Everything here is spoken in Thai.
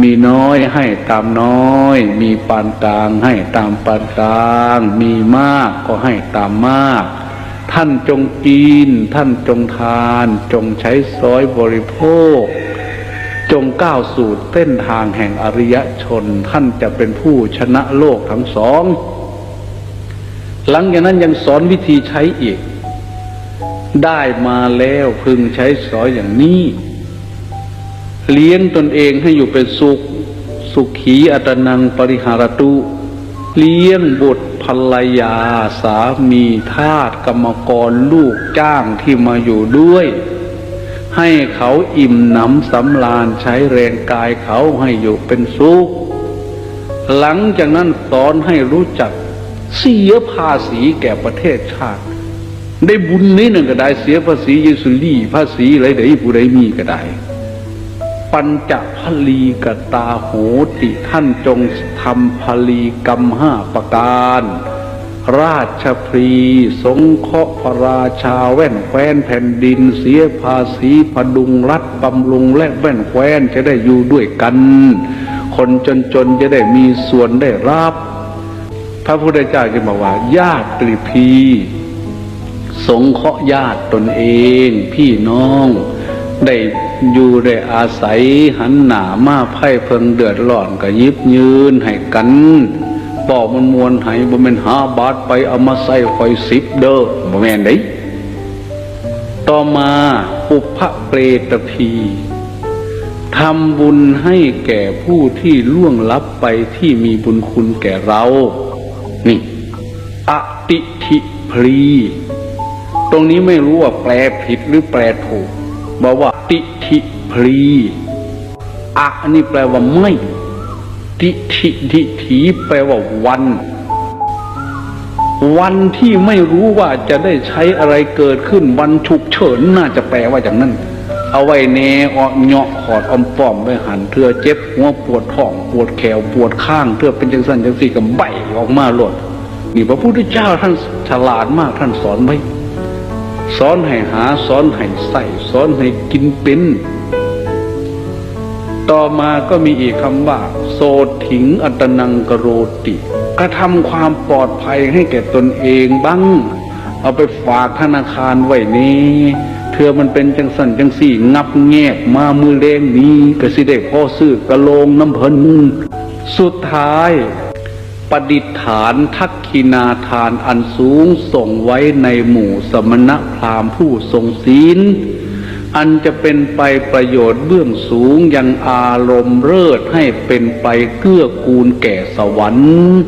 มีน้อยให้ตามน้อย มีปานกลางให้ตามปานกลาง มีมากก็ให้ตามมาก ท่านจงกิน ท่านจงทาน จงใช้สอยบริโภค จงก้าวสู่เส้นทางแห่งอริยชน ท่านจะเป็นผู้ชนะโลกทั้งสอง หลังจากนั้นยังสอนวิธีใช้อีก ได้มาแล้วพึงใช้สอยอย่างนี้ เลี้ยงตนเองให้อยู่เป็นสุข สุขีอัตนังปริหารตุ เลี้ยงบุตรภรรยาสามีทาสกรรมกรลูกจ้างที่มาอยู่ด้วย ให้เขาอิ่มหนำสำราญใช้แรงกายเขาให้อยู่เป็นสุข หลังจากนั้นสอนให้รู้จักเสียภาษีแก่ประเทศชาติ ได้บุญนี้หนึ่งก็ได้เสียภาษีเยสุลีภาษีอะไรเดียวผู้ใดมีก็ได้ ปัญจพลีกตาโหติท่านจงทำพลีกรรมห้าประการ ราชพรีสงเคราะห์พระราชาแว่นแคว้นแผ่นดินเสียภาษีพดุงรัฐบำรุงและแว่นแคว้นจะได้อยู่ด้วยกัน คนจนๆจะได้มีส่วนได้รับ พระพุทธเจ้าจะบอกว่าญาติพีสงเคราะห์ญาติตนเอง พี่น้องได้ อยู่ได้อาศัยหันหนามาไพ่เพิงเดือดร้อนก็ยิบยืนให้กันบอกมันมวนให้บ่แม่นหาบาทไปเอามาใส่คอยสิบเด้อบ่แม่นเด้ต่อมาอุพเปรตพีทำบุญให้แก่ผู้ที่ล่วงลับไปที่มีบุญคุณแก่เรา นี่อติทิพรี ตรงนี้ไม่รู้ว่าแปลผิดหรือแปลถูกบอกว่าติิพรีอะนี่แปลว่าไม่ ติทิทิถีแปลว่าวัน วันที่ไม่รู้ว่าจะได้ใช้อะไรเกิดขึ้นวันฉุกเฉินน่าจะแปลว่าอย่างนั้น เอาไว้เนออเหาะขอดอมป้อมไว้หันเพื่อเจ็บหัวปวดท้องปวดแขวปวดข้างเพื่อเป็นจังสันจังสี่กับใบออกมาหลดนี่พระพุทธเจ้าท่านฉลาดมากท่านสอนไว้ สอนให้หาสอนให้ใส่สอนให้กินเป็น ต่อมาก็มีอีกคำว่า โสถิงอัตนังกโรติ กระทำความปลอดภัยให้แก่ตนเองบ้าง เอาไปฝากธนาคารไว้นี้เธอมันเป็นจังสันจังสี่ งับแงบมามือเลงนี้ก็สิได้พ่อซื้อกระโลงน้ำเพลินสุดท้าย ประดิษฐานทักขินาทานอันสูงส่งไว้ในหมู่สมณพราหมณ์ผู้ทรงศีล อันจะเป็นไปประโยชน์เบื้องสูงยังอารมณ์เลิศให้เป็นไปเกื้อกูลแก่สวรรค์